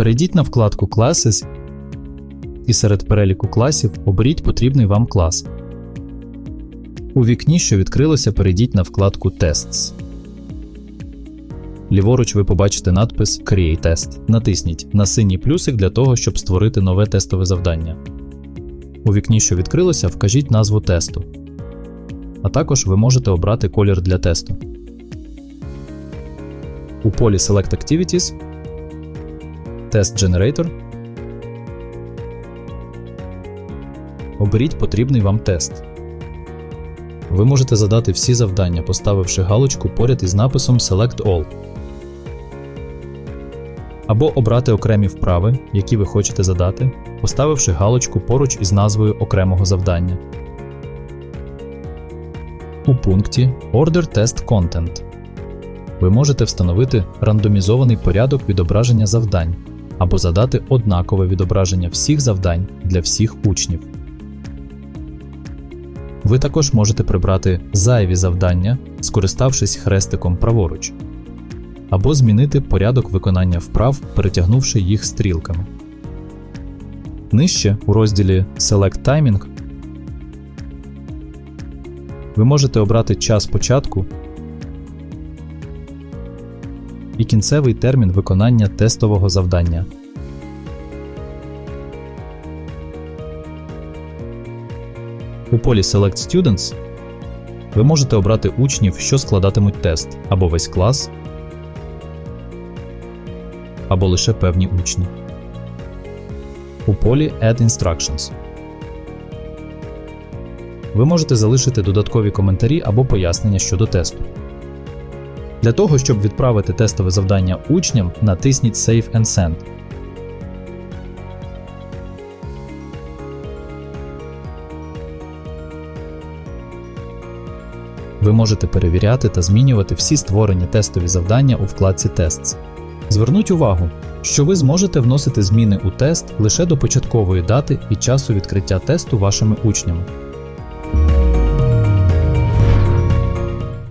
Перейдіть на вкладку Classes і серед переліку класів оберіть потрібний вам клас. У вікні, що відкрилося, перейдіть на вкладку Tests. Ліворуч ви побачите надпис Create Test. Натисніть на синій плюсик для того, щоб створити нове тестове завдання. У вікні, що відкрилося, вкажіть назву тесту. А також ви можете обрати колір для тесту. У полі Select Activities Test Generator Оберіть потрібний вам тест. Ви можете задати всі завдання, поставивши галочку поряд із написом Select All. Або обрати окремі вправи, які ви хочете задати, поставивши галочку поруч із назвою окремого завдання. У пункті Order Test Content ви можете встановити рандомізований порядок відображення завдань або задати однакове відображення всіх завдань для всіх учнів. Ви також можете прибрати зайві завдання, скориставшись хрестиком праворуч, або змінити порядок виконання вправ, перетягнувши їх стрілками. Нижче у розділі Select Timing ви можете обрати час початку і кінцевий термін виконання тестового завдання. У полі Select Students ви можете обрати учнів, що складатимуть тест, або весь клас, або лише певні учні. У полі Add Instructions ви можете залишити додаткові коментарі або пояснення щодо тесту. Для того, щоб відправити тестове завдання учням, натисніть Save and Send. Ви можете перевіряти та змінювати всі створені тестові завдання у вкладці Tests. Зверніть увагу, що ви зможете вносити зміни у тест лише до початкової дати і часу відкриття тесту вашими учнями.